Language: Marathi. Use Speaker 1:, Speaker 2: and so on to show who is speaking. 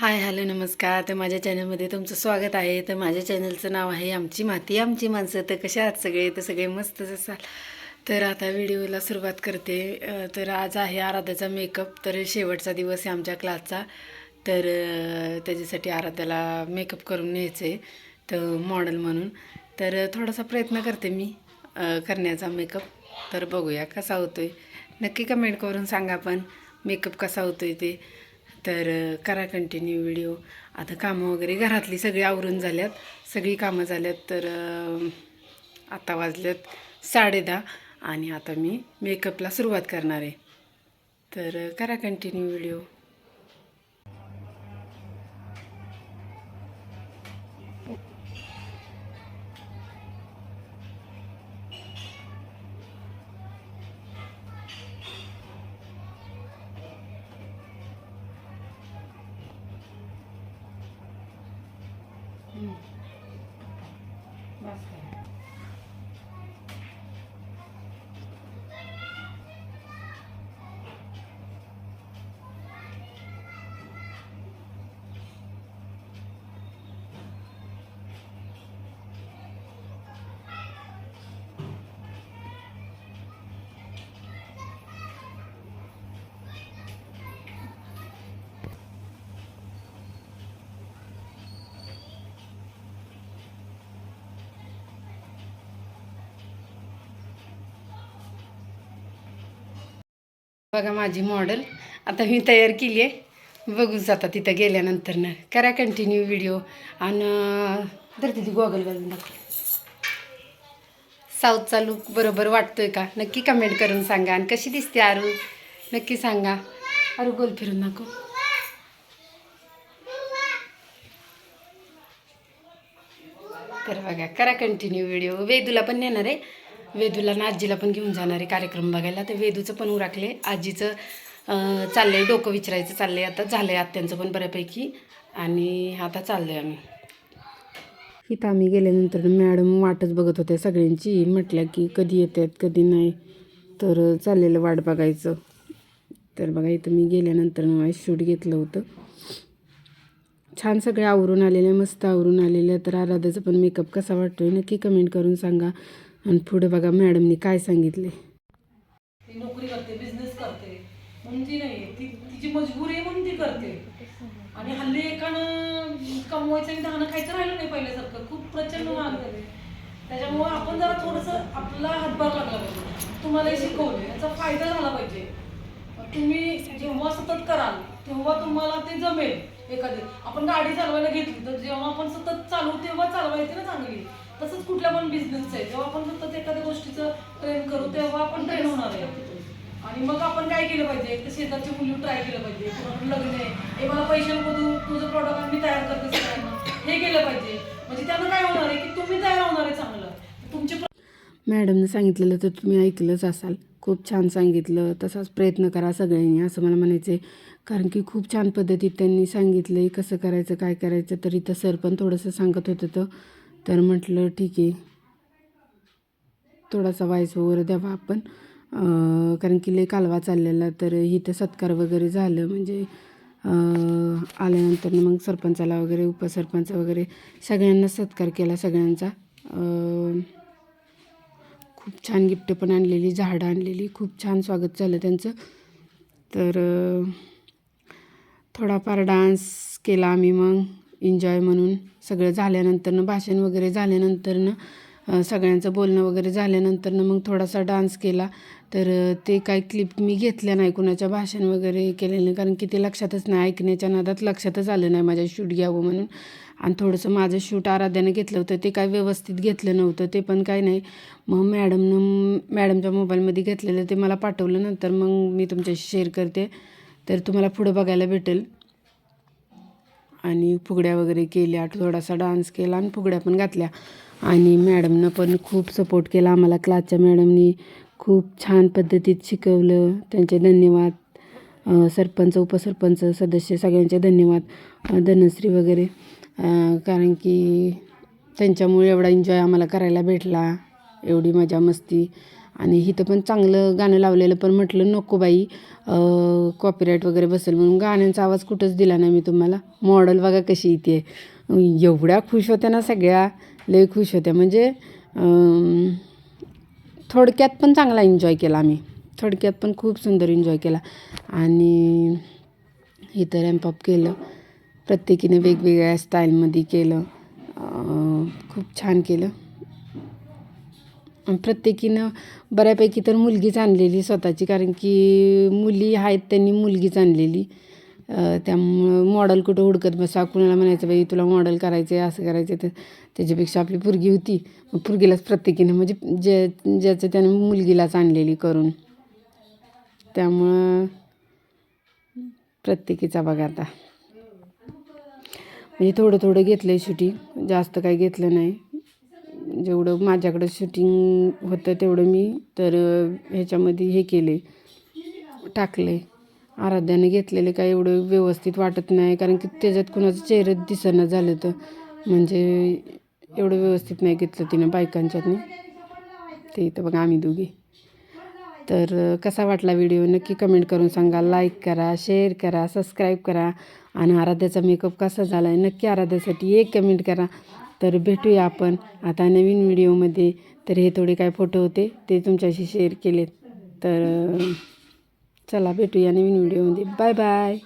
Speaker 1: हाय हॅलो नमस्कार. तर माझ्या चॅनलमध्ये तुमचं स्वागत आहे. तर माझ्या चॅनलचं नाव आहे आमची माती आमची माणसं. तर कशा आहात सगळे? तर सगळे मस्तच असाल. तर आता व्हिडिओला सुरुवात करते. तर आज आहे आराध्याचा मेकअप. तर शेवटचा दिवस आहे आमच्या क्लासचा. तर त्याच्यासाठी आराध्याला मेकअप करून न्यायचं आहे. तर मॉडेल म्हणून. तर थोडासा प्रयत्न करते मी करण्याचा मेकअप. तर बघूया कसा होतोय. नक्की कमेंट करून सांगा पण मेकअप कसा होतोय ते. तर करा कंटिन्यू व्हिडिओ आता कामं वगैरे घरातली सगळी आवरून झाल्यात. सगळी कामं झाल्यात तर आता वाजल्यात साडेदहा आणि आता मी मेकअपला सुरुवात करणार आहे. तर करा कंटिन्यू व्हिडिओ うん。बघा माझी मॉडेल आता मी तयार केली आहे बघूच आता तिथं गेल्यानंतर ना करा कंटिन्यू व्हिडिओ आणि तर तिथे गॉगल घालून दाखव. साऊथचा लुक बरोबर वाटतोय का? नक्की कमेंट करून सांगा. आणि कशी दिसते आरू? नक्की सांगा. आरू गोल फिरून नको तर बघा करा कंटिन्यू व्हिडिओ वेदूला पण नेणार आहे. वेदूला ना आजीला पण घेऊन जाणारे कार्यक्रम बघायला. तर वेदूचं पण उराकले. आजीचं चाललं चाललंय. डोकं विचारायचं चाललंय. आता झालंय आत्यांचं पण बऱ्यापैकी. आणि आता चाललोय आम्ही. इथं आम्ही गेल्यानंतर मॅडम वाटच बघत होत्या सगळ्यांची. म्हटल्या की कधी येतात कधी नाही. तर चाललेलं वाट बघायचं. तर बघा इथं मी गेल्यानंतर शूट घेतलं होतं. छान सगळे आवरून आलेले मस्त आवरून आलेले. तर आराध्याचा पण मेकअप कसा वाटतोय नक्की कमेंट करून सांगा. आणि पुढे बघा मॅडमनी काय सांगितले.
Speaker 2: ती नोकरी करते बिझनेस करते. म्हणून ती नाही ती तिची मजबुरी आहे म्हणून ती करते. आणि हल्ली एकानं कमवायचं आणि दहानं खायचं राहिलं नाही पहिल्यासारखं. खूप प्रचंड महाग झाले त्याच्यामुळे आपण जरा थोडंसं आपला हातभार लागला पाहिजे. तुम्हालाही शिकवले याचा फायदा झाला पाहिजे. तुम्ही जेव्हा सतत कराल तेव्हा तुम्हाला ते जमेल एखादी. आपण गाडी चालवायला घेतली तर जेव्हा आपण सतत चालू तेव्हा चालवायची ना चांगली. तसंच कुठल्या पण बिझनेस आहे. जेव्हा आपण सतत एखाद्या गोष्टीचं ट्रेन करू तेव्हा आपण ट्रेन होणार आहे. आणि मग आपण काय केलं पाहिजे? तर शेजारची मुली ट्राय केलं पाहिजे. लग्न आहे? हे मला पैसे नको देऊ तुझं प्रॉडक्ट मी तयार करते सगळ्यांना हे केलं पाहिजे. म्हणजे त्यानं काय होणार आहे? की तुम्ही तयार होणार आहे चांगलं. तुमचे
Speaker 1: मॅडमनं सांगितलेलं तर तुम्ही ऐकलंच असाल. खूप छान सांगितलं. तसाच प्रयत्न करा सगळ्यांनी असं मला म्हणायचं आहे कारण की खूप छान पद्धतीत त्यांनी सांगितलं आहे कसं करायचं काय करायचं तर इथं सर पण थोडंसं सांगत होतं तर. तर म्हटलं ठीक आहे. थोडासा वायस वगैरे द्यावा आपण. कारण की लय कालवा चाललेला तर इथं सत्कार वगैरे झालं. म्हणजे आल्यानंतर मग सरपंचाला वगैरे उपसरपंच वगैरे सगळ्यांना सत्कार केला सगळ्यांचा. खूप छान गिफ्ट पण आणलेली झाडं आणलेली. खूप छान स्वागत झालं त्यांचं. तर थोडाफार डान्स केला आम्ही मग. एन्जॉय म्हणून सगळं झाल्यानंतरनं भाषण वगैरे झाल्यानंतरनं सगळ्यांचं बोलणं वगैरे झाल्यानंतरनं मग थोडासा डान्स केला. तर ते काही क्लिप मी घेतल्या नाही कुणाच्या भाषण वगैरे केलेलं नाही कारण की ते लक्षातच नाही ऐकण्याच्या नादात लक्षातच आलं नाही माझ्या शूट घ्यावं म्हणून. आणि थोडंसं माझं शूट आराध्यानं घेतलं होतं ते काय व्यवस्थित घेतलं नव्हतं ते पण काय नाही. मग मॅडमनं मॅडमच्या मोबाईलमध्ये घेतलेलं ते मला पाठवलं नंतर मग मी तुमच्याशी शेअर करते. तर तुम्हाला पुढं बघायला भेटेल. आणि फुगड्या वगैरे केल्या थोडासा डान्स केला आणि फुगड्या पण घातल्या. आणि मॅडमनं पण खूप सपोर्ट केला आम्हाला. क्लासच्या मॅडमनी खूप छान पद्धतीत शिकवलं. त्यांचे धन्यवाद. सरपंच उपसरपंच सदस्य सगळ्यांचे धन्यवाद. धनश्री वगैरे. कारण की त्यांच्यामुळे एवढा एन्जॉय आम्हाला करायला भेटला. एवढी मजा मस्ती. आणि इथं पण चांगलं गाणं लावलेलं पण म्हटलं नको बाई कॉपीराईट वगैरे बसेल. म्हणून गाण्यांचा आवाज कुठंच दिला नाही मी तुम्हाला. मॉडल बघा कशी इथे एवढ्या खुश होत्या ना सगळ्या. लय खुश होत्या. म्हणजे थोडक्यात पण चांगला एन्जॉय केला आम्ही. थोडक्यात पण खूप सुंदर एन्जॉय केला. आणि इथं रॅम्पअप केलं. प्रत्येकीने वेगवेगळ्या स्टाईलमध्ये केलं. खूप छान केलं. प्रत्येकीनं बऱ्यापैकी तर मुलगीच आणलेली स्वतःची कारण की मुली आहेत त्यांनी मुलगीच आणलेली. त्यामुळं मॉडेल कुठं हुडकत बसा कुणाला म्हणायचं बाई तुला मॉडेल करायचं आहे असं करायचं आहे तर त्याच्यापेक्षा आपली पुरगी होती. पुरगीलाच प्रत्येकीनं म्हणजे जे ज्याचं त्यानं मुलगीलाच आणलेली करून. त्यामुळं प्रत्येकीचा बघा आता. म्हणजे थोडं थोडं घेतलं आहे शूटिंग जास्त काही घेतलं नाही. जेवढं माझ्याकडं शूटिंग होतं तेवढं मी तर ह्याच्यामध्ये हे केले टाकले. आराध्याने घेतलेले काय एवढं व्यवस्थित वाटत नाही कारण की त्याच्यात कुणाचं चेहरे दिसेना झालं तर म्हणजे एवढं व्यवस्थित नाही घेतलं तिनं बायकांच्यातनं ते इथं बघा आम्ही दोघी. तर कसा वाटला व्हिडिओ नक्की कमेंट करून सांगा. लाईक करा शेअर करा सबस्क्राईब करा. आणि आराध्याचा मेकअप कसा झाला आहे नक्की आराध्यासाठी एक कमेंट करा. तर भेटूया आपण. आता नवीन व्हिडिओमध्ये. तर हे थोडे काय फोटो होते ते तुमच्याशी शेअर केलेत. तर चला भेटूया नवीन व्हिडिओमध्ये. Bye bye.